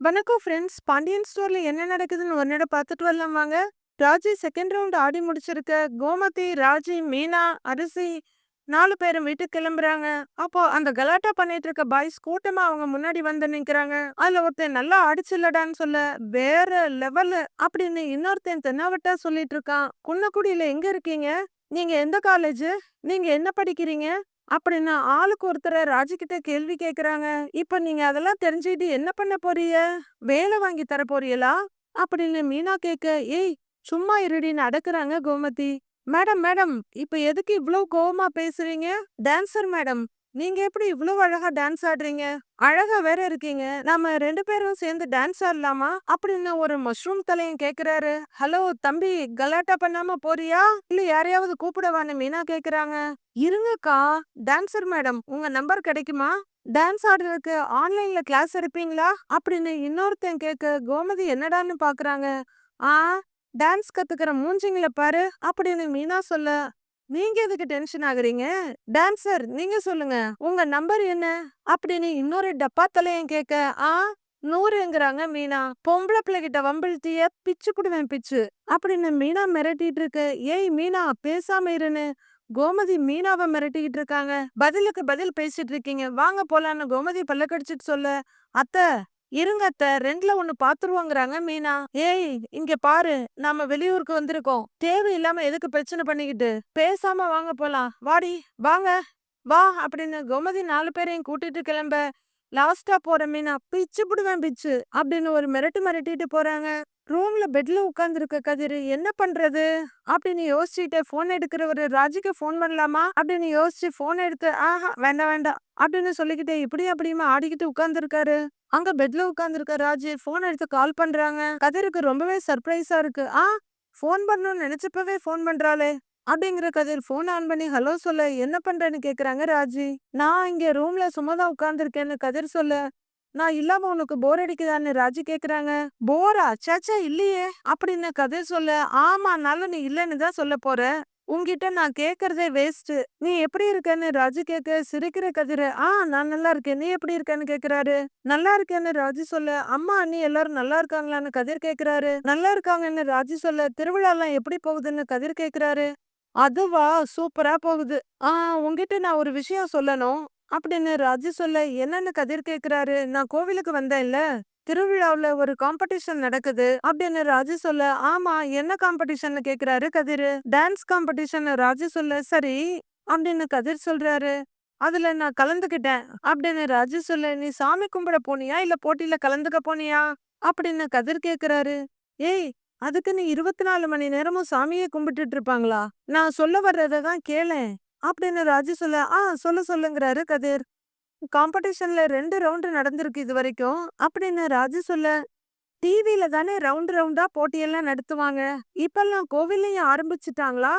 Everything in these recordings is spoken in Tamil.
வணக்கம் ஃப்ரெண்ட்ஸ் பாண்டியன் ஸ்டோர்ல என்ன நடக்குதுன்னு ஒரு நட பார்த்துட்டு வரலாம் வாங்க ராஜி செகண்ட் ரவுண்ட் ஆடி முடிச்சிருக்க. கோமதி ராஜி மீனா அரிசி நாலு பேரும் வீட்டுக்கு கிளம்புறாங்க. அப்போ அந்த கலாட்டா பண்ணிட்டு இருக்க பாய்ஸ் கூட்டமா அவங்க முன்னாடி வந்து நிக்கிறாங்க. அதுல ஒருத்தன் நல்லா அடிச்சில்லடான்னு சொல்ல வேற லெவலு அப்படின்னு இன்னொருத்தன் தென்னாவட்டா சொல்லிட்டு இருக்கான். குன்னக்குடியில எங்க இருக்கீங்க? நீங்க எந்த காலேஜ் நீங்க என்ன படிக்கிறீங்க? அப்படின்னு ஆளுக்கு ஒருத்தரை ராஜிக்கிட்ட கேள்வி கேக்குறாங்க இப்ப நீங்க அதெல்லாம் தெரிஞ்சுக்கிட்டு என்ன பண்ண போறீங்க? வேலை வாங்கி தர போறீங்களா? அப்படின்னு மீனா கேக்க ஏய் சும்மா இருடின்னு அடக்குறாங்க கோமதி. மேடம் மேடம் இப்ப எதுக்கு இவ்ளோ கோவமா பேசுறீங்க? டான்சர் மேடம் நீங்க எப்படி இவ்வளவு அழகா டான்ஸ் ஆடுறீங்க? அழகா வேற இருக்கீங்க. நாம ரெண்டு பேரும் சேர்ந்து டான்ஸ் ஆடலாமா? அப்படின்னு ஒரு மஷ்ரூம் தலையும் கேக்குறாரு. ஹலோ தம்பி கலாட்டா பண்ணாம போறியா? இல்ல யாரையாவது கூப்பிடவான்னு மீனா கேக்குறாங்க. இருங்கக்கா டான்சர் மேடம் உங்க நம்பர் கிடைக்குமா? டான்ஸ் ஆடுறதுக்கு ஆன்லைன்ல கிளாஸ் எடுப்பீங்களா? அப்படின்னு இன்னொருத்தன் கேட்க கோமதி என்னடான்னு பாக்குறாங்க? ஆ டான்ஸ் கத்துக்கிற மூஞ்சிங்கள பாரு அப்படின்னு மீனா சொல்ல நீங்க எதுக்கு டென்ஷன் ஆகுறீங்க? டான்சர் நீங்க சொல்லுங்க. உங்க நம்பர் என்ன? அப்படின்னு இன்னொரு டப்பா தலையன் கேட்க ஆ நூறுங்கிறாங்க மீனா. பொம்பளை பிள்ளைகிட்ட வம்பிழ்த்திய பிச்சு குடுவேன் பிச்சு. அப்படின்னு மீனா மிரட்டிட்டு இருக்கு ஏய் மீனா பேசாம இருன்னு. கோமதி மீனாவை மிரட்டிக்கிட்டு இருக்காங்க பதிலுக்கு பதில் பேசிட்டு இருக்கீங்க வாங்க போலான்னு கோமதி பல்ல கடிச்சிட்டு சொல்ல. அத்தை இருங்க அத்தை ரெண்டுல ஒண்ணு பாத்துருவாங்கறாங்க மீனா. ஏய் இங்க பாரு நாம வெளியூருக்கு வந்திருக்கோம். தேவையில்லாம எதுக்கு பிரச்சனை பண்ணிக்கிட்டு? பேசாம வாங்க போலாம். வாடி வாங்க. வா அப்படின்னு கோமதி நாலு பேரையும் கூட்டிட்டு கிளம்ப லாஸ்டா போறமே நான் பிச்சு புடுவேன் பிச்சு அப்படின்னு ஒரு மிரட்டு மிரட்டிட்டு போறாங்க. ரூம்ல பெட்ல உட்கார்ந்துருக்க கதிர் என்ன பண்றது? அப்படின்னு யோசிச்சுட்டு போன் எடுக்கிறவரு ராஜிக்கு போன் பண்ணலாமா? அப்படின்னு யோசிச்சு போன் எடுத்து ஆஹா வேண்டாம் வேண்டாம் அப்படின்னு சொல்லிக்கிட்டே இப்படி அப்படியுமா ஆடிக்கிட்டு உட்கார்ந்துருக்காரு அங்க பெட்ல உட்கார்ந்துருக்க ராஜி போன் எடுத்து கால் பண்றாங்க. கதிருக்கு ரொம்பவே சர்ப்ரைஸா இருக்கு. ஆ போன் பண்ணணும்னு நினைச்சப்பவே போன் பண்றாளே. அப்படிங்கிற கதிர் ஃபோன் ஆன் பண்ணி ஹலோ சொல்ல என்ன பண்றேன்னு கேக்குறாங்க ராஜி? நான் இங்க ரூம்ல சும்மாதான் உட்காந்துருக்கேன்னு கதிர் சொல்ல. நான் இல்லாம உனக்கு போர் அடிக்குதான்னு ராஜி கேக்குறாங்க. போரா சேச்சா இல்லையே. அப்படின்னு கதிர் சொல்ல. ஆமா நீ இல்லைன்னு தான் சொல்ல போற. உன்கிட்ட நான் கேக்குறதே வேஸ்ட் நீ எப்படி இருக்கன்னு ராஜு கேக்க. சிரிக்கிற கதிர. ஆ நான் நல்லா இருக்கேன். நீ எப்படி இருக்கன்னு கேக்குறாரு? நல்லா இருக்கேன்னு ராஜு சொல்ல. அம்மா அண்ணி எல்லாரும் நல்லா இருக்காங்களான்னு கதிர் கேக்குறாரு. நல்லா இருக்காங்கன்னு ராஜு சொல்ல. திருவிழா எல்லாம் எப்படி போகுதுன்னு கதிர் கேக்குறாரு. அதுவா? சூப்பரா போகுது. ஆ உன்கிட்ட நான் ஒரு விஷயம் சொல்லணும். அப்படின்னு ராஜு சொல்ல என்னன்னு கதிர் கேக்குறாரு? நான் கோவிலுக்கு வந்தேன்ல. திருவிழாவுல ஒரு காம்படிஷன் நடக்குது. அப்படின்னு ராஜு சொல்ல ஆமா என்ன காம்படிஷன் கேக்குறாரு கதிர்? டான்ஸ் காம்படிஷன் ராஜு சொல்ல சரி அப்படின்னு கதிர் சொல்றாரு. அதுல நான் கலந்துக்கிட்டேன். அப்படின்னு ராஜு சொல்ல நீ சாமி கும்பிட போனியா? இல்ல போட்டியில கலந்துக்க போனியா? அப்படின்னு கதிர் கேக்குறாரு. ஏய் அதுக்கு நீ இருபத்தி நாலு மணி நேரமும் சாமியே கும்பிட்டுட்டு இருப்பாங்களா நான் சொல்ல வர்றதை தான் கேளேன். அப்படின்னு ராஜு சொல்ல ஆ சொல்ல சொல்லுங்கிறாரு கதிர். காம்படிஷன்ல ரெண்டு ரவுண்டு நடந்திருக்கு இது வரைக்கும். அப்படின்னு ராஜு சொல்ல டிவில தானே ரவுண்ட் ரவுண்டா போட்டியெல்லாம் நடத்துவாங்க. இப்பெல்லாம் கோவில்லையும் ஆரம்பிச்சுட்டாங்களா?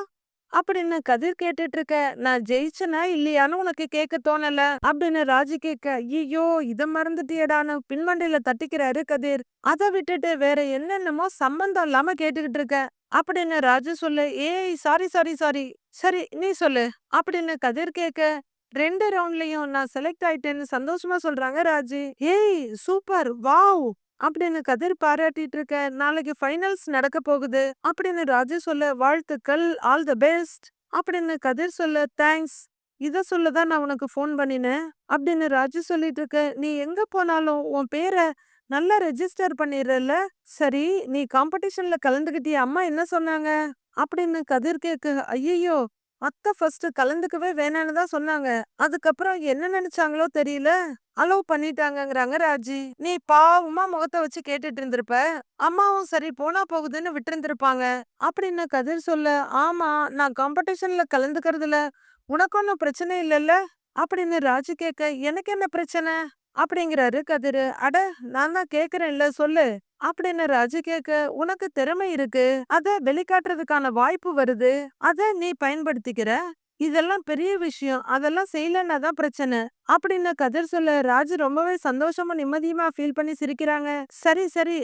அப்படின்னு கதிர் கேட்டுட்டு இருக்க நான் ஜெயிச்சனா இல்லையான்னு உனக்கு கேட்க தோணல? அப்படின்னு ராஜு கேட்க ஐயோ இத மறந்துட்டியடான்னு பின்மண்டையில தட்டிக்கிறாரு கதிர். அதை விட்டுட்டு வேற என்னென்னமோ சம்பந்தம் இல்லாம கேட்டுக்கிட்டு இருக்க. அப்படின்னு ராஜு சொல்லு ஏய் சாரி சாரி சாரி சரி நீ சொல்லு. அப்படின்னு கதிர் கேட்க ரெண்டு ரவுண்ட்லயும் நான் செலக்ட் ஆயிட்டேன்னு சந்தோஷமா சொல்றாங்க ராஜி. ஏய் சூப்பர் வாவ். அப்படின்னு கதிர் பாராட்டிட்டு இருக்க? நாளைக்கு ஃபைனல்ஸ் நடக்க போகுது. அப்படின்னு ராஜு சொல்ல வாழ்த்துக்கள் ஆல் த பெஸ்ட் அப்படின்னு கதிர் சொல்ல தேங்க்ஸ் இத சொல்லதான் நான் உனக்கு ஃபோன் பண்ணினேன். அப்படின்னு ராஜு சொல்லிட்டு இருக்க நீ எங்க போனாலும் உன் பேரை நல்லா ரெஜிஸ்டர் பண்ணிடுறல சரி நீ காம்படிஷன்ல கலந்துக்கிட்டிய அம்மா என்ன சொன்னாங்க? அப்படின்னு கதிர் கேக்கு ஐயோ அத்தை ஃபர்ஸ்ட் கலந்துக்கவே வேணான்னு தான் சொன்னாங்க. அதுக்கப்புறம் என்ன நினைச்சாங்களோ தெரியல? அலோவ் பண்ணிட்டாங்கிறாங்க ராஜி. நீ பாவமா முகத்தை வச்சு கேட்டுட்டு இருந்திருப்ப அம்மாவும் சரி போனா போகுதுன்னு விட்டு இருந்திருப்பாங்க அப்படின்னு கதிர் சொல்ல ஆமா நான் காம்படிஷன்ல கலந்துக்கிறதுல உனக்கு ஒன்றும் பிரச்சனை இல்லைல்ல? அப்படின்னு ராஜு கேட்க எனக்கு என்ன பிரச்சனை? அப்படிங்கிறாரு கதிரு. அட நான் தான் கேக்குறேன்ல சொல்லு. அப்படின்னு ராஜு கேக்க உனக்கு திறமை இருக்கு. அத வெளிக்காட்டுறதுக்கான வாய்ப்பு வருது. அத நீ பயன்படுத்திக்கிற. இதெல்லாம் பெரிய விஷயம். அதெல்லாம் செய்யலன்னா தான் பிரச்சனை. அப்படின்னு கதிர் சொல்ல ராஜு ரொம்பவே சந்தோஷமா நிம்மதியுமா ஃபீல் பண்ணி சிரிக்கிறாங்க. சரி சரி.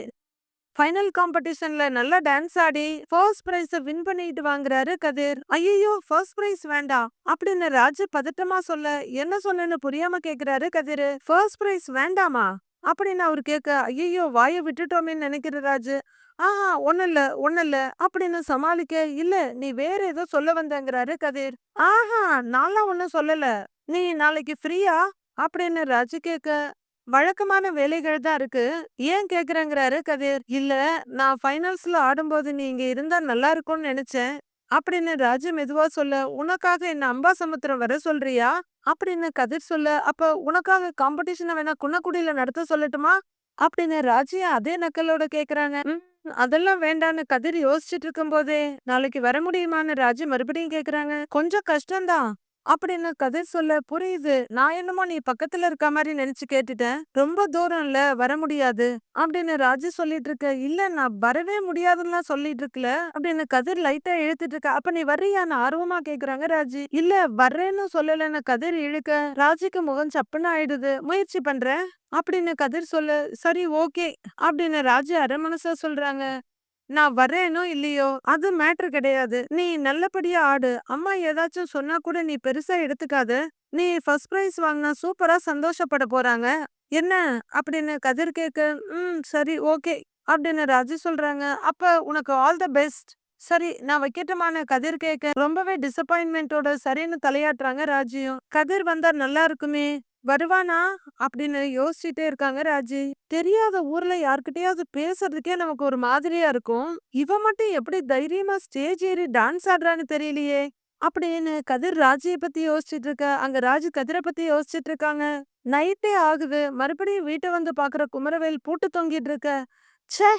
ஃபைனல் காம்படிஷன்ல நல்லா டான்ஸ் ஆடி ஃபர்ஸ்ட் பிரைஸ் வின் பண்ணிட்டு வாங்குறாரு கதிர். ஐயோ ஃபர்ஸ்ட் பிரைஸ் வேண்டாம் அப்படின்னு ராஜு பதட்டமா சொல்ல என்ன சொன்னேன்னு புரியாம கேக்குறாரு கதிர். ஃபர்ஸ்ட் பிரைஸ் வேண்டாமா? அப்படின்னு அவர் கேட்க ஐயோ வாயை விட்டுட்டோமேன்னு நினைக்கிற ராஜு. ஆஹா ஒன்னும் இல்ல ஒன்னும் இல்ல அப்படின்னு சமாளிக்க இல்ல நீ வேற ஏதோ சொல்ல வந்தங்கிறாரு கதிர். ஆஹா நான்லாம் ஒண்ணும் சொல்லல. நீ நாளைக்கு ஃப்ரீயா? அப்படின்னு ராஜு கேட்க வழக்கமான வேலைகள் தான் இருக்கு. ஏன் கேக்குறேங்கிறாரு கதிர். இல்ல நான் ஃபைனல்ஸ்ல ஆடும்போது நீ இங்க இருந்தா நல்லா இருக்கும்னு நினைச்சேன். அப்படின்னு ராஜு மெதுவா சொல்ல உனக்காக என்ன அம்பாசமுத்திரம் வர சொல்றியா? அப்படின்னு கதிர் சொல்ல அப்ப உனக்காக காம்படிஷனை வேணா குன்னக்குடியில நடத்த சொல்லட்டுமா? அப்படின்னு ராஜி அதே நக்கலோட கேக்குறாங்க. அதெல்லாம் வேண்டான்னு கதிர் யோசிச்சுட்டு இருக்கும் போதே நாளைக்கு வர முடியுமான்னு ராஜு மறுபடியும் கேக்குறாங்க. கொஞ்சம் கஷ்டம்தான். அப்படின்னு கதிர் சொல்ல புரியுது. நான் என்னமோ நீ பக்கத்துல இருக்க மாதிரி நினைச்சு கேட்டுட்டேன். ரொம்ப தூரம் இல்ல வர முடியாது அப்படின்னு ராஜி சொல்லிட்டு இருக்க. இல்ல நான் வரவே முடியாதுன்னு சொல்லிட்டு இருக்கல அப்படின்னு கதிர் லைட்டா இழுத்துட்டு இருக்க. அப்ப நீ வர்றியான்னு ஆர்வமா கேக்குறாங்க ராஜி. இல்ல வர்றேன்னு சொல்லலன்னு கதிர் இழுக்க. ராஜிக்கு முகம் சப்புன்னு ஆயிடுது. முயற்சி பண்றேன் அப்படின்னு கதிர் சொல்ல. சரி ஓகே அப்படின்னு ராஜி அரை மனசா சொல்றாங்க. நான் வர்றேனோ இல்லையோ? அது மேட்ரு கிடையாது. நீ நல்லபடியா ஆடு. அம்மா ஏதாச்சும் சொன்னா கூட நீ பெருசா எடுத்துக்காத. நீ ஃபர்ஸ்ட் ப்ரைஸ் வாங்கினா சூப்பரா சந்தோஷப்பட போறாங்க. என்ன? அப்படின்னு கதிர் கேட்க ம் சரி ஓகே அப்படின்னு ராஜி சொல்றாங்க. அப்ப உனக்கு ஆல் த பெஸ்ட் சரி நான் வைக்கட்டுமான கதிர் கேட்க ரொம்பவே டிசப்பாயின்மெண்டோட சரின்னு தலையாட்டுறாங்க ராஜியும். கதிர் வந்தா நல்லா இருக்குமே? வருவானா? அப்படின்னு யோசிச்சுட்டே இருக்காங்க ராஜி. தெரியாத ஊர்ல யார்கிட்டயாவது பேசுறதுக்கே நமக்கு ஒரு மாதிரியா இருக்கும். இவ மட்டும் எப்படி தைரியமா ஸ்டேஜ் ஏறி டான்ஸ் ஆடுறான்னு தெரியலையே. அப்படின்னு கதிர் ராஜிய பத்தி யோசிச்சுட்டு இருக்க. அங்க ராஜு கதிரை பத்தி யோசிச்சுட்டு இருக்காங்க. நைட்டே ஆகுது. மறுபடியும் வீட்டை வந்து பாக்குற குமரவேல் பூட்டு தொங்கிட்டு இருக்க. ச்சே!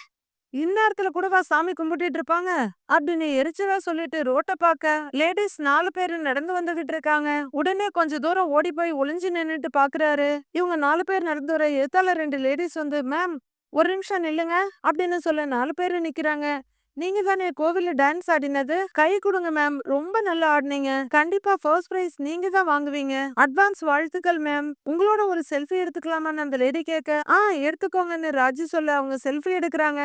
இந்நேரத்துல கூடவா சாமி கும்பிட்டுட்டு இருப்பாங்க அப்படின்னு எரிச்சலா சொல்லிட்டு ரோட்ட பாக்க லேடிஸ் நாலு பேரு நடந்து வந்துகிட்டு இருக்காங்க உடனே கொஞ்ச தூரம் ஓடி போய் ஒளிஞ்சு நின்னுட்டு பாக்குறாரு. இவங்க நாலு பேர் நடந்து வர எத்தால ரெண்டு லேடிஸ் வந்து மேம் ஒரு நிமிஷம் நில்லுங்க அப்படின்னு சொல்ல நாலு பேரு நிக்கிறாங்க. நீங்க தானே கோவில்ல டான்ஸ் ஆடினது? கை கொடுங்க மேம் ரொம்ப நல்லா ஆடினீங்க. கண்டிப்பா ஃபர்ஸ்ட் பிரைஸ் நீங்க தான் வாங்குவீங்க. அட்வான்ஸ் வாழ்த்துக்கள் மேம். உங்களோட ஒரு செல்ஃபி எடுத்துக்கலாமான்னு அந்த லேடி கேட்க ஆ எடுத்துக்கோங்கன்னு ராஜி சொல்ல அவங்க செல்ஃபி எடுக்கிறாங்க.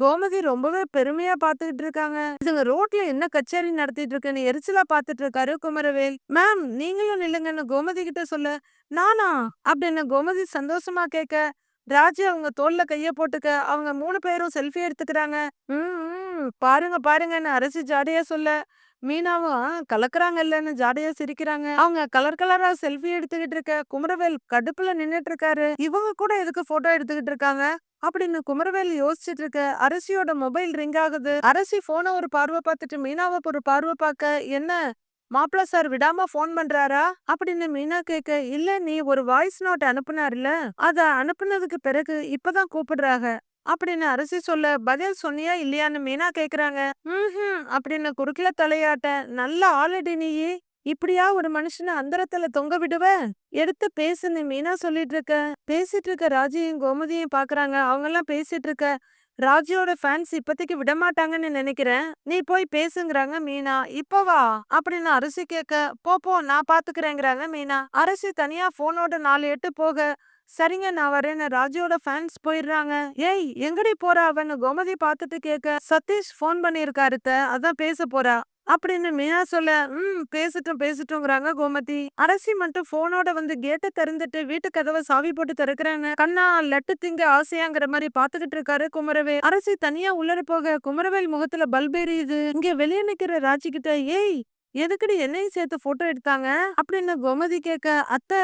கோமதி ரொம்பவே பெருமையா பாத்துக்கிட்டு இருக்காங்க. இதுங்க ரோட்ல என்ன கச்சேரி நடத்திட்டு இருக்குன்னு எரிச்சலா பாத்துட்டு இருக்காரு குமரவேல். மேம் நீங்களும் நில்லுங்கன்னு கோமதி கிட்ட சொல்ல. நானா? அப்படின்னு கோமதி சந்தோஷமா கேட்க ராஜி அவங்க தோல்ல கைய போட்டுக்க. அவங்க மூணு பேரும் செல்ஃபி எடுத்துக்கிறாங்க. ம் பாருங்க பாருங்கன்னு அரசி ஜாடியா சொல்ல. மீனாவும் கலக்குறாங்க இல்லன்னு ஜாடையா சிரிக்கிறாங்க. அவங்க கலர் கலரா செல்ஃபி எடுத்துக்கிட்டு இருக்க. குமரவேல் கடுப்புல நின்னுட்டு இருக்காரு இவங்க கூட எதுக்கு போட்டோ எடுத்துக்கிட்டு இருக்காங்க? அப்படின்னு குமரவேல் யோசிச்சுட்டு இருக்க அரசியோட மொபைல் ரிங் ஆகுது. அரசி போனை ஒரு பார்வை பார்த்துட்டு மீனாவை ஒரு பார்வை பார்க்க என்ன மாப்பிள்ள சார் விடாம ஃபோன் பண்றாரா? அப்படின்னு மீனா கேட்க இல்ல நீ ஒரு வாய்ஸ் நோட் அனுப்புனார்ல அத அனுப்புனதுக்கு பிறகு இப்பதான் கூப்பிடுறாங்க அப்படின்னு அரசி சொல்ல பதில் சொன்னியா இல்லையான்னு மீனா கேக்குறாங்க. ம் அப்படின்னு குறுக்கில தலையாட்ட நல்ல ஆளடி நீயே. இப்படியா ஒரு மனுஷனை அந்தரத்துல தொங்க விடுவ? எடுத்து பேசுன்னு மீனா சொல்லிட்டு இருக்க பேசிட்டு இருக்க ராஜியும் கோமதியும் பாக்குறாங்க. அவங்க எல்லாம் பேசிட்டு இருக்க ராஜியோட ஃபேன்ஸ் இப்போதைக்கு விடமாட்டாங்கன்னு நினைக்கிறேன். நீ போய் பேசுங்கறாங்க மீனா. இப்போ வா. அப்படின்னு அரசி கேட்க போப்போ நான் பாத்துக்கிறேங்கிறாங்க மீனா. அரசி தனியா போனோட நாலு எட்டு போக. சரிங்க நான் வரேன்னு ராஜியோட ஃபேன்ஸ் போயிடுறாங்க. ஏய் எங்கடி போறா அவன்னு கோமதி பார்த்துட்டு கேட்க சதீஷ் ஃபோன் பண்ணியிருக்காருத்த அதான் பேச போறா. அப்படின்னு மீனா சொல்ல ம் பேசட்டும் பேசட்டும்ங்கிறாங்க கோமதி. அரசி மட்டும் போனோட வந்து கேட்டை திறந்துட்டு வீட்டு கதவை சாவி போட்டு திறக்கிறாங்க கண்ணா லட்டு திங்க ஆசையாங்கிற மாதிரி பாத்துக்கிட்டு இருக்காரு குமரவேல். அரசி தனியா உள்ளர போக குமரவேல் முகத்துல பல்ப் எரியுது. இங்க வெளியே நிக்கிற ராஜி கிட்ட ஏய் எதுக்குடி என்னையும் சேர்த்து போட்டோ எடுத்தாங்க? அப்படின்னு கோமதி கேட்க அத்தை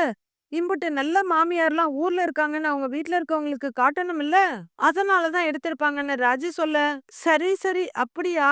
இம்புட்டு நல்ல மாமியார்லாம் ஊர்ல இருக்காங்கன்னு அவங்க வீட்ல இருக்கவங்களுக்கு காட்டணும் இல்ல அதனாலதான் எடுத்திருப்பாங்கன்னு ராஜி சொல்ல சரி சரி அப்படியா?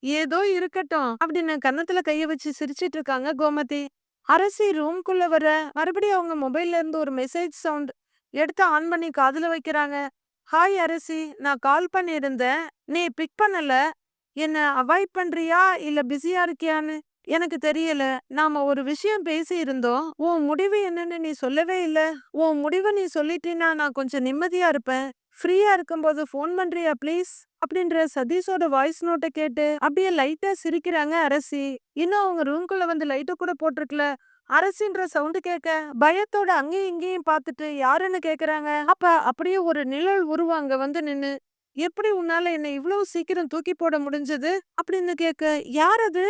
ஏதோ இருக்கட்டும் அப்படின்னு கன்னத்துல கைய வச்சு சிரிச்சிட்டு இருக்காங்க கோமதி. அரசி ரூம்குள்ள வர மறுபடியும் அவங்க மொபைல்ல இருந்து ஒரு மெசேஜ் சவுண்ட் எடுத்து ஆன் பண்ணி காதுல வைக்கிறாங்க. ஹாய் அரசி நான் கால் பண்ணியிருந்தேன். நீ பிக் பண்ணல. என்ன அவாய்ட் பண்றியா? இல்ல பிஸியா இருக்கியான்னு? எனக்கு தெரியல. நாம ஒரு விஷயம் பேசி இருந்தோம் உன் முடிவு என்னன்னு நீ சொல்லவே இல்ல. உன் முடிவை நீ சொல்லிட்டீன்னா நான் கொஞ்சம் நிம்மதியா இருப்பேன். ஃப்ரீயா இருக்கும்போது ஃபோன் பண்றியா ப்ளீஸ் அப்படின்ற சதீஷோட வாய்ஸ் நோட்டை கேட்டு அப்படியே லைட்டா சிரிக்கிறாங்க அரசி. இன்னும் அவங்க ரூம்குள்ள வந்து லைட்டை கூட போட்டிருக்கல. அரசின்ற சவுண்டு கேட்க பயத்தோட அங்கேயும் இங்கேயும் பார்த்துட்டு யாருன்னு கேக்குறாங்க? அப்ப அப்படியே ஒரு நிழல் உருவம் அங்க வந்து நின்னு எப்படி உன்னால என்னை இவ்வளவு சீக்கிரம் தூக்கி போட முடிஞ்சது? அப்படின்னு கேட்க யார் அது?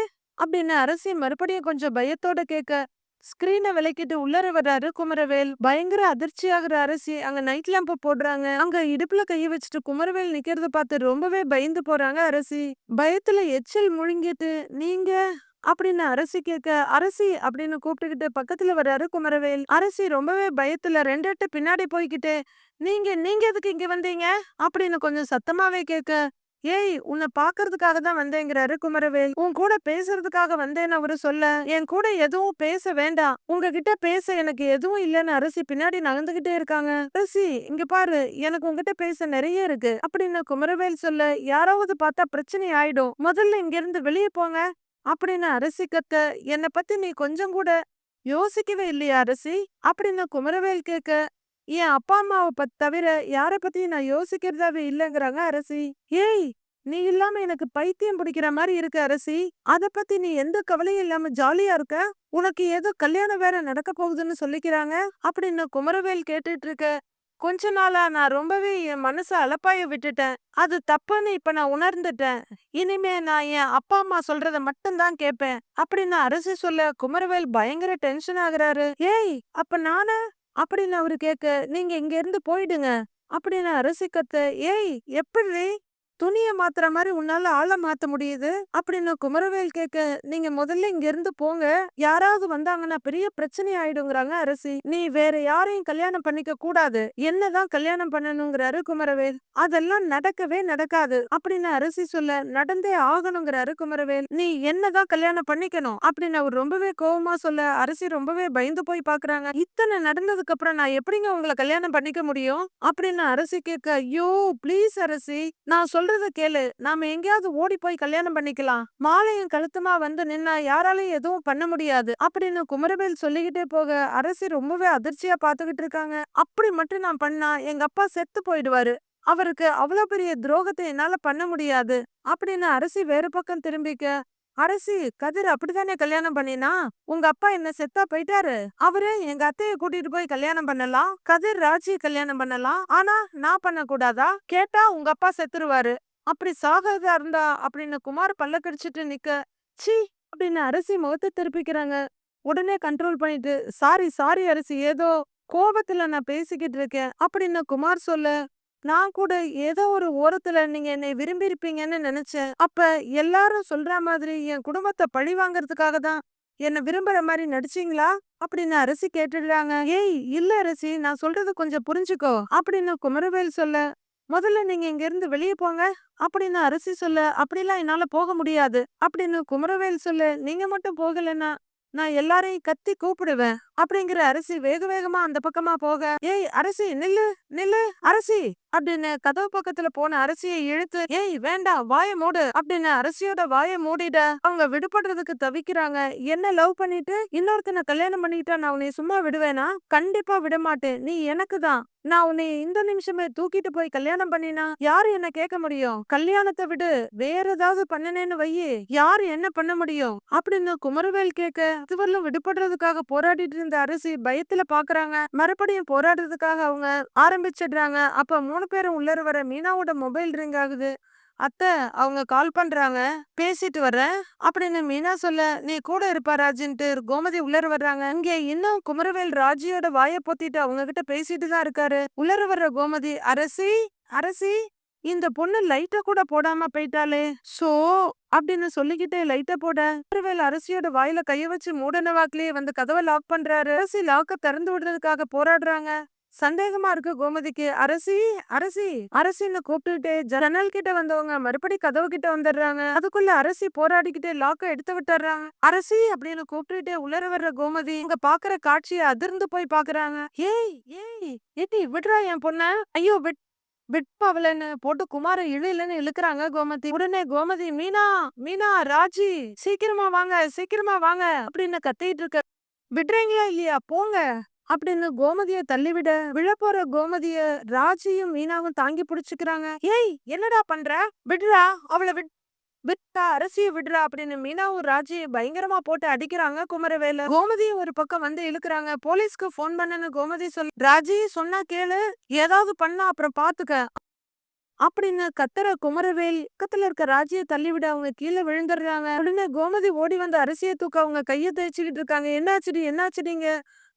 அப்படின்னு அரசி மறுபடியும் கொஞ்சம் பயத்தோட கேட்க ஸ்கிரீனை விலக்கிட்டு உள்ளர வர்றாரு குமரவேல். பயங்கர அதிர்ச்சியாகிற அரசி அங்க நைட் லேம்ப போடுறாங்க. அங்க இடுப்புல கைய வச்சுட்டு குமரவேல் நிக்கிறத பார்த்து ரொம்பவே பயந்து போறாங்க அரசி. பயத்துல எச்சில் முழுங்கிட்டு நீங்க? அப்படின்னு அரசி கேட்க அரசி அப்படின்னு கூப்பிட்டுக்கிட்டு பக்கத்துல வர்றாரு குமரவேல். அரசி ரொம்பவே பயத்துல ரெண்டு பின்னாடி போய்கிட்டு நீங்க நீங்க எதுக்கு இங்க வந்தீங்க? அப்படின்னு கொஞ்சம் சத்தமாவே கேட்க ஏய் உன்னை பாக்குறதுக்காக தான் வந்தேங்கிறாரு குமரவேல். உன் கூட பேசுறதுக்காக வந்தேன்னு அவரு சொல்ல என் கூட எதுவும் பேச வேண்டாம். உங்ககிட்ட பேச எனக்கு எதுவும் இல்லைன்னு அரசி பின்னாடி நகர்ந்துகிட்டே இருக்காங்க. அரசி இங்க பாரு எனக்கு உங்ககிட்ட பேச நிறைய இருக்கு. அப்படின்னு குமரவேல் சொல்ல யாராவது பார்த்தா பிரச்சனை ஆயிடும். முதல்ல இங்க இருந்து வெளியே போங்க. அப்படின்னு அரசி கத்த என்னை பத்தி நீ கொஞ்சம் கூட யோசிக்கவே இல்லையா அரசி? அப்படின்னு குமரவேல் கேட்க என் அப்பா அம்மாவை தவிர யார பத்தி நான் யோசிக்கிறதாவே இல்லைங்கிறாங்க அரசி. ஏய் நீ இல்லாம எனக்கு பைத்தியம் பிடிக்கிற மாதிரி இருக்கு அரசி. அத பத்தி நீ எந்த கவலையும் இல்லாம ஜாலியா இருக்க? உனக்கு ஏதோ கல்யாணம் வேற நடக்க போகுதுன்னு சொல்லிக்கிறாங்க. அப்படின்னு குமரவேல் கேட்டுட்டு இருக்க கொஞ்ச நாளா நான் ரொம்பவே என் மனச அலப்பாய விட்டுட்டேன். அது தப்புன்னு இப்ப நான் உணர்ந்துட்டேன். இனிமே நான் என் அப்பா அம்மா சொல்றத மட்டும்தான் கேட்பேன். அப்படின்னு அரசி சொல்ல குமரவேல் பயங்கர டென்ஷன் ஆகுறாரு. ஏய் அப்ப நானு அப்படின்னு அவரு கேட்க நீங்க இங்க இருந்து போயிடுங்க. அப்படின்னு ரசிகத்தை ஏய் எப்படி? துணியை மாத்துற மாதிரி உன்னால ஆளை மாத்த முடியுது? அப்படின்னு குமரவேல் கேட்க நீங்க முதல்ல இங்க இருந்து போங்க. யாராவது வந்தாங்கன்னா பெரிய பிரச்சனை ஆயிடுங்கிறாங்க அரசி. நீ வேற யாரையும் கல்யாணம் பண்ணிக்க கூடாது. என்னதான் கல்யாணம் பண்ணணுங்கிறாரு குமரவேல். அதெல்லாம் நடக்கவே நடக்காது. அப்படின்னு அரசி சொல்ல நடந்தே ஆகணுங்கிறாரு குமரவேல். நீ என்னதான் கல்யாணம் பண்ணிக்கணும்? அப்படின்னு அவர் ரொம்பவே கோபமா சொல்ல அரசி ரொம்பவே பயந்து போய் பாக்குறாங்க. இத்தனை நடந்ததுக்கு அப்புறம் நான் எப்படிங்க உங்களை கல்யாணம் பண்ணிக்க முடியும்? அப்படின்னு அரசி கேட்க ஐயோ ப்ளீஸ் அரசி. நான் சொல்றத கேளு. நாம எங்கேயாவது ஓடி போய் கல்யாணம் பண்ணிக்கலாம். மாலையும் கழுத்துமா வந்து நின்னா யாராலையும் எதுவும் பண்ண முடியாது. அப்படின்னு குமரவேல் சொல்லிக்கிட்டே போக அரசி ரொம்பவே அதிர்ச்சியா பாத்துக்கிட்டு இருக்காங்க. அப்படி மட்டும் நான் பண்ணா எங்க அப்பா செத்து போயிடுவாரு. அவருக்கு அவ்வளவு பெரிய துரோகத்தை என்னால பண்ண முடியாது. அப்படின்னு அரசி வேறு பக்கம் திரும்பிக்க அரசி கதிர் அப்படித்தானே கல்யாணம் பண்ணினா? உங்க அப்பா என்ன செத்தா போயிட்டாரு. அவரு எங்க அத்தைய கூட்டிட்டு போய் கல்யாணம் பண்ணலாம். கதிர் ராஜி கல்யாணம் பண்ணலாம். ஆனா நான் பண்ண கூடாதா கேட்டா உங்க அப்பா செத்துருவாரு. அப்படி சாகிறதா இருந்தா? அப்படின்னு குமார் பல்ல கடிச்சிட்டு நிக்க. சி அப்படின்னு அரசி முகத்தை திருப்பிக்கிறாங்க. உடனே கண்ட்ரோல் பண்ணிட்டு சாரி சாரி அரசி ஏதோ கோபத்துல நான் பேசிக்கிட்டு இருக்கேன். அப்படின்னு குமார் சொல்ல. நான் கூட ஏதோ ஒரு ஓரத்துல நீங்க என்னை விரும்பியிருப்பீங்கன்னு நினைச்சேன். அப்ப எல்லாரும் சொல்ற மாதிரி என் குடும்பத்தை பழி வாங்கறதுக்காக தான் என்ன விரும்புற மாதிரி நடிச்சீங்களா? அப்படின்னு அரசி கேட்டுடுறாங்க. ஏய் இல்ல அரசி நான் சொல்றது கொஞ்சம் புரிஞ்சுக்கோ அப்படின்னு குமரவேல் சொல்ல முதல்ல நீங்க இங்க இருந்து வெளியே போங்க அப்படின்னு அரசி சொல்ல அப்படிலாம் என்னால போக முடியாது அப்படின்னு குமரவேல் சொல்ல நீங்க மட்டும் போகலன்னா நான் எல்லாரையும் கத்தி கூப்பிடுவேன் அப்படிங்கிற அரசி வேக வேகமா அந்த பக்கமா போக ஏய் அரசி நில்லு நில்லு அரசி அப்படின்னு கதவு பக்கத்துல போன அரசியை இழுத்து ஏய் வேண்டாம் வாய மூடு அப்படின்னு அரசியோட வாய மூடிட அவங்க விடுபடுறதுக்கு தவிக்கிறாங்க. என்ன லவ் பண்ணிட்டு இன்னொருத்தனை கல்யாணம் பண்ணிட்டா நான் உன்னை சும்மா விடுவேனா? கண்டிப்பா விடமாட்டேன். நீ எனக்கு தான். நான் உன்னை இந்த நிமிஷமே தூக்கிட்டு போய் கல்யாணம் பண்ணினா யாரு என்ன கேட்க முடியும்? கல்யாணத்தை விடு. வேற ஏதாவது பண்ணனேன்னு வையே யாரு என்ன பண்ண முடியும்? அப்படின்னு குமரவேல் கேட்க இதுவரையிலும் விடுபடுறதுக்காக போராடிட்டு இருந்த அரிசி பயத்துல பாக்குறாங்க. மறுபடியும் போராடுறதுக்காக அவங்க ஆரம்பிச்சிடுறாங்க. அப்ப மூணு பேரும் உள்ளர வர மீனாவோட மொபைல் ரிங் ஆகுது. அத்தை அவங்க கால் பண்றாங்க. பேசிட்டு வர்றேன். அப்படின்னு மீனா சொல்ல நீ கூட இருப்பா ராஜின்ட்டு. கோமதி உள்ளர வர்றாங்க. இங்க இன்னும் குமரவேல் ராஜியோட வாய பொத்திட்டு அவங்க கிட்ட பேசிட்டு தான் இருக்காரு. உள்ளர வர்ற கோமதி அரசி அரசி இந்த பொண்ணு லைட்ட கூட போடாம போயிட்டாலே சோ அப்படின்னு சொல்லிக்கிட்டே லைட்ட போட குமரவேல் அரசியோட வாயில கைய வச்சு மூடன வாக்குலயே வந்து கதவை லாக் பண்றாரு. அரசி லாக்க திறந்து விடுறதுக்காக போராடுறாங்க. சந்தேகமா இருக்கு கோமதிக்கு. அரசி அரசி அரசின்னு கூப்பிட்டுக்கிட்டே ஜன்னல் கிட்ட வந்தவங்க மறுபடி கதவு கிட்ட வந்துடுறாங்க. அதுக்குள்ள அரசி போராடிக்கிட்டே லாக்க எடுத்து விட்டுறாங்க. அரசி அப்படின்னு கூப்பிட்டுட்டே உலர வர்ற கோமதி இங்க பாக்குற காட்சியை அதிர்ந்து போய் பாக்குறாங்க. ஏய் ஏய் ஏட்டி விடுறா என் பொண்ண. ஐயோ விட் விட்பவலன்னு போட்டு குமார இழுலன்னு இழுக்கிறாங்க கோமதி. உடனே கோமதி மீனா மீனா ராஜி சீக்கிரமா வாங்க சீக்கிரமா வாங்க அப்படின்னு கத்திட்டு இருக்க விடுறீங்களா இல்லையா? போங்க அப்படின்னு கோமதிய தள்ளிவிட விழப்போற கோமதிய ராஜியும் மீனாவும் தாங்கி பிடிச்சுக்கிறாங்க. ஏய் என்னடா பண்ற? விடுறா அவளை விட் விட்டா அரசிய விடுறா அப்படின்னு மீனாவும் ராஜியும் பயங்கரமா போட்டு அடிக்கிறாங்க குமரவேலு கோமதியும் ஒரு பக்கம் வந்து இழுக்கிறாங்க. போலீஸ்க்கு போன் பண்ணுன்னு கோமதி சொல் ராஜி சொன்னா கேளு ஏதாவது பண்ணா அப்புறம் பாத்துக்க. அப்படின்னு கத்துற குமரவேல் பக்கத்துல இருக்க ராஜிய தள்ளிவிட அவங்க கீழே விழுந்துடுறாங்க. உடனே கோமதி ஓடி வந்து அரிசியை தூக்க அவங்க கையை தேய்ச்சிக்கிட்டு இருக்காங்க. என்னாச்சுடி என்னாச்சுடிங்க?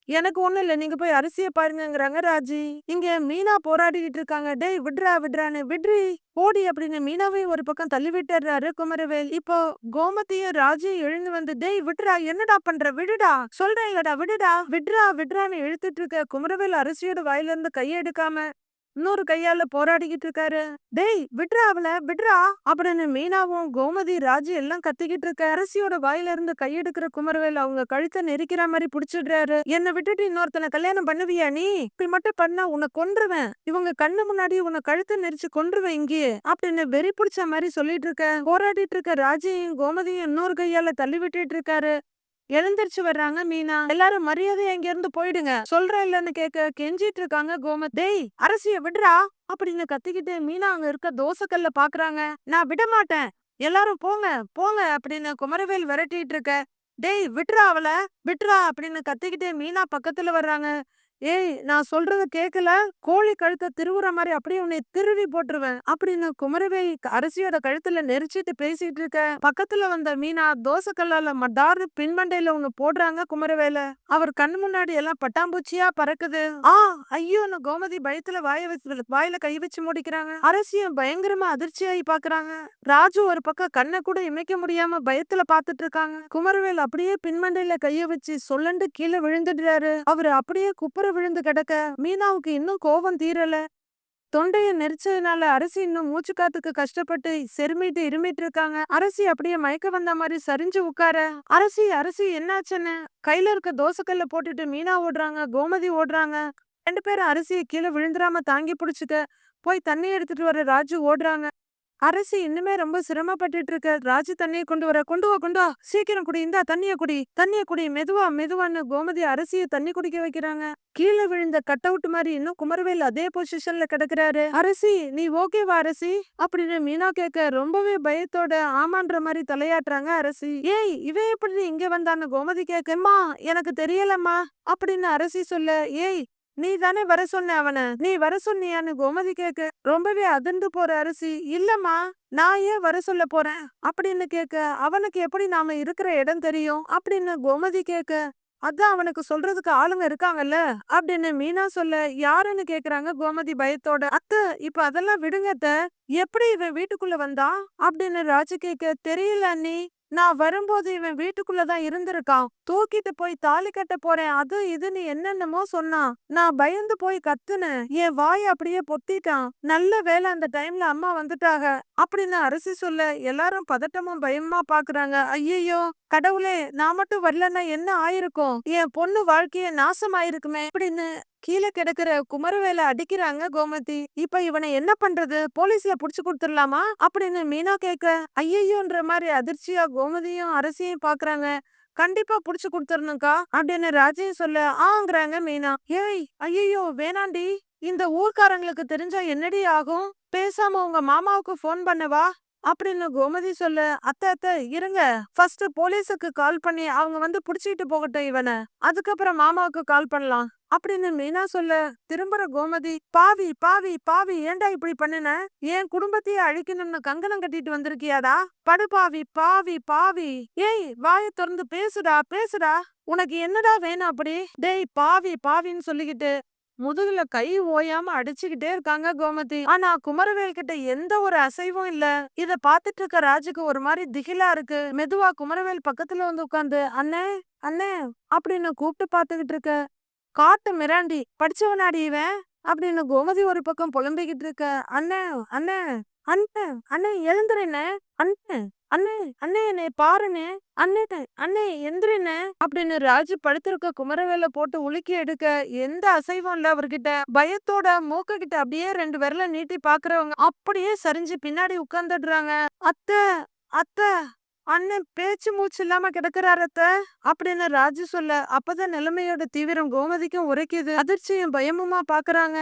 எனக்கு ஒண்ணும் இல்ல. நீங்க போய் அரிசிய பாருங்கங்கிறாங்க ராஜி. இங்க மீனா போராடிக்கிட்டு இருக்காங்க. டேய் விட்றா விட்ரான்னு விட்ரி போடி அப்படின்னு மீனாவையும் ஒரு பக்கம் தள்ளி விட்டுறாரு குமரவேல். இப்போ கோமதியும் ராஜியும் எழுந்து வந்து டேய் விட்ரா என்னடா பண்ற? விடுடா. சொல்றேன் இல்லடா விடுடா. விட்ரா விட்ரான்னு இழுத்துட்டு இருக்க குமரவேல் அரிசியோட வாயில இருந்து கையை எடுக்காம இன்னொரு கையால போராடிக்கிட்டு இருக்காரு. டேய் விட்றா அவள விட்ரா அப்படின்னு மீனாவும் கோமதி ராஜு எல்லாம் கத்திக்கிட்டு இருக்க அரசியோட வாயில இருந்து கையெடுக்கிற குமரவேல் அவங்க கழுத்தை நெரிக்கிற மாதிரி புடிச்சிடுறாரு. என்னை விட்டுட்டு இன்னொருத்தனை கல்யாணம் பண்ணுவியா நீ? இப்படி மட்டும் பண்ணா உன்னை கொன்றுவேன். இவங்க கண்ணு முன்னாடி உன்னை கழுத்தை நெரிச்சு கொன்றுவேன் இங்கேயே அப்படின்னு வெறி பிடிச்ச மாதிரி சொல்லிட்டு இருக்க போராடிட்டு இருக்க ராஜையும் கோமதியும் இன்னொரு கையால தள்ளி விட்டுட்டு இருக்காரு. எழுந்திருச்சு வர்றாங்க மீனா. எல்லாரும் மரியாதை இங்க இருந்து போயிடுங்க. சொல்ற இல்லன்னு கேட்க கெஞ்சிட்டு இருக்காங்க கோமத். டேய் அரசிய விடுறா அப்படின்னு கத்திக்கிட்டு மீனா அங்க இருக்க தோசைக்கல்ல பாக்குறாங்க. நான் விட மாட்டேன் எல்லாரும் போங்க போங்க அப்படின்னு குமரவேல் விரட்டிட்டு இருக்க. டேய் விட்றா அவள விட்றா அப்படின்னு கத்திக்கிட்டே மீனா பக்கத்துல வர்றாங்க. ஏய் நான் சொல்றத கேட்கல கோழி கழுத்தை திருவுற மாதிரி அப்படியே உன்னை திருவி போட்டுருவேன். அப்படின்னு குமரவேல் அரிசியோட கழுத்துல நெரிச்சிட்டு பேசிட்டு இருக்க பக்கத்துல வந்த மீனா தோசை கல்லால மடார்னு பின்பண்டையில ஒண்ணு போடுறாங்க குமரவேல. அவர் கண்ணு முன்னாடி எல்லாம் பட்டாம்பூச்சியா பறக்குது. ஆ ஐயோன்னு கோமதி பயத்துல வாய வச்சு வாயில கை வச்சு முடிக்கிறாங்க. அரசியும் பயங்கரமா அதிர்ச்சியாகி பாக்குறாங்க. ராஜு ஒரு பக்கம் கண்ணை கூட இமைக்க முடியாம பயத்துல பாத்துட்டு இருக்காங்க குமரவேல் அப்படியே பின்மண்டையில கைய வச்சு சொல்லண்டு கீழே விழுந்துடுறாரு. அவர் அப்படியே குப்புற விழுந்து கிடக்க மீனாவுக்கு இன்னும் கோபம் தீரல. தொண்டைய நெரிச்சதுனால அரசி இன்னும் மூச்சு காத்துக்கு கஷ்டப்பட்டு செருமிட்டு இருமிட்டு இருக்காங்க. அரசி அப்படியே மயக்க வந்த மாதிரி சரிஞ்சு உட்கார அரசி அரசி என்னாச்சுன்னு? கையில இருக்க தோசைக்கல்ல போட்டுட்டு மீனா ஓடுறாங்க கோமதி ஓடுறாங்க. ரெண்டு பேரும் அரிசியை கீழே விழுந்துராம தாங்கி பிடிச்சிட்டு போய் தண்ணி எடுத்துட்டு வர ராஜு ஓடுறாங்க. அரசி இன்னுமே ரொம்ப சிரமப்பட்டுட்டு இருக்க ராஜு தண்ணியை கொண்டு வர கொண்டு வா கொண்டு வா. சீக்கிரம் குடி இந்தா தண்ணிய குடி தண்ணிய குடி. மெதுவா மெதுவான்னு கோமதி அரசிய தண்ணி குடிக்க வைக்கிறாங்க. கீழே விழுந்த கட் அவுட் மாதிரி இன்னும் குமரவேல் அதே பொசிஷன்ல கிடக்குறாரு. அரசி நீ ஓகேவா அரசி? அப்படின்னு மீனா கேட்க ரொம்பவே பயத்தோட ஆமான்ற மாதிரி தலையாட்டுறாங்க அரசி. ஏய் இவ எப்படி இங்க வந்தான்னு கோமதி கேட்கம்மா எனக்கு தெரியலம்மா அப்படின்னு அரசி சொல்ல ஏய் நீ தானே வர சொன்ன அவனை? நீ வர சொன்னியான்னு கோமதி கேக்க ரொம்பவே அதிர்ந்து போற அரிசி. இல்லம்மா நான் ஏன் வர சொல்ல போறேன்? அப்படின்னு கேக்க அவனுக்கு எப்படி நாம இருக்கிற இடம் தெரியும்? அப்படின்னு கோமதி கேக்க அதான் அவனுக்கு சொல்றதுக்கு ஆளுங்க இருக்காங்கல்ல? அப்படின்னு மீனா சொல்ல யாருன்னு கேக்குறாங்க கோமதி பயத்தோட. அத்த இப்ப அதெல்லாம் விடுங்கத்த எப்படி இவன் வீட்டுக்குள்ள வந்தா அப்படின்னு ராஜு கேக்க தெரியல அண்ணி. நான் வரும்போது இவன் வீட்டுக்குள்ளதான் இருந்திருக்கான். தூக்கிட்டு போய் தாலி கட்ட போறேன். அது இதுன்னு என்னென்னமோ சொன்னான். நான் பயந்து போய் கத்துனேன். என் வாய் அப்படியே பொத்திட்டான். நல்ல வேலை அந்த டைம்ல அம்மா வந்துட்டாக அப்படின்னு அரிசி சொல்ல எல்லாரும் பதட்டமும் பயமா பாக்குறாங்க. ஐயோ கடவுளே நான் மட்டும் வரலன்னா என்ன ஆயிருக்கும்? என் பொண்ணு வாழ்க்கைய நாசம் ஆயிருக்குமே அப்படின்னு கீழே கிடக்குற குமரவேல அடிக்கிறாங்க கோமதி. இப்ப இவனை என்ன பண்றது? போலீஸ்ல புடிச்சு கொடுத்துடலாமா? அப்படின்னு மீனா கேக்க ஐயோன்ற மாதிரி அதிர்ச்சியா கோமதியும் அரசியும் பாக்குறாங்க. கண்டிப்பா புடிச்சு கொடுத்துடணும்க்கா அப்படின்னு ராஜையும் சொல்ல ஆங்கிறாங்க மீனா. ஏய் ஐயோ வேணாண்டி. இந்த ஊர்க்காரங்களுக்கு தெரிஞ்சா என்னடி ஆகும்? பேசாம உங்க மாமாவுக்கு போன் பண்ணவா? அப்படின்னு கோமதி சொல்ல அத்தை அத்தை இருங்க. ஃபர்ஸ்ட் போலீஸுக்கு கால் பண்ணி அவங்க வந்து புடிச்சிட்டு போகட்டும் இவனை. அதுக்கப்புறம் மாமாவுக்கு கால் பண்ணலாம். அப்படின்னு மீனா சொல்ல திரும்புற கோமதி பாவி பாவி பாவி ஏன்டா இப்படி பண்ணுன? என் குடும்பத்தையே அழிக்கணும்னு கங்கணம் கட்டிட்டு வந்திருக்கியாடா? படுபாவி பாவி பாவி. ஏய் வாய திறந்து பேசுடா பேசுடா. உனக்கு என்னடா வேணும் அப்படி? டேய் பாவி பாவின்னு சொல்லிக்கிட்டு முதுகுல கை ஓயாம அடிச்சுக்கிட்டே இருக்காங்க கோமதி. ஆனா குமரவேல் கிட்ட எந்த ஒரு அசைவும் இல்ல. இத பாத்துட்டு இருக்க ராஜுக்கு ஒரு மாதிரி திகிலா இருக்கு. மெதுவா குமரவேல் பக்கத்துல வந்து உட்காந்து அண்ணே அண்ணே அப்படின்னு கூப்பிட்டு பாத்துக்கிட்டு இருக்க. காட்டு மிராண்டி படிச்சவனாடி இவன் அப்படின்னு கோமதி ஒரு பக்கம் புலம்பிக்கிட்டு இருக்க. அண்ணே அண்ணே அண்ணே அண்ணே எழுந்துறேன்னு அண்ணே. அண்ணே அண்ணே என்னை பாருண்ணே அண்ணே அண்ணே எந்திரிண்ணே அப்படின்னு ராஜு படுத்திருக்க குமரவேல போட்டு உலுக்கி எடுக்க எந்த அசைவும் இல்ல அவர்கிட்ட. பயத்தோட மூக்க கிட்ட அப்படியே ரெண்டு விரல நீட்டி பாக்குறவங்க அப்படியே சரிஞ்சு பின்னாடி உட்கார்ந்துடுறாங்க அத்தை அத்தை அண்ணன் பேச்சு மூச்சு இல்லாம கிடக்குறாரத்த அப்படின்னு ராஜு சொல்ல அப்பதான் நிலைமையோட தீவிரம் கோமதிக்கும் உரைக்குது. அதிர்ச்சியும் பயமுமா பாக்குறாங்க.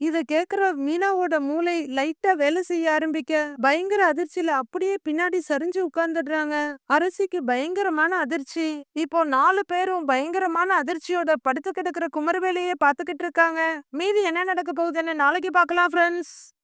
இத கேக்குற மீனாவோட மூளை லைட்டா வேலை செய்ய ஆரம்பிக்க பயங்கர அதிர்ச்சியில அப்படியே பின்னாடி சரிஞ்சு உட்கார்ந்துடுறாங்க. அரசிக்கு பயங்கரமான அதிர்ச்சி. இப்போ நாலு பேரும் பயங்கரமான அதிர்ச்சியோட படுத்து கிடக்குற குமரவேலையே பாத்துக்கிட்டு இருக்காங்க. மீதி என்ன நடக்க போகுதுன்னு நாளைக்கு பார்க்கலாம் ஃப்ரெண்ட்ஸ்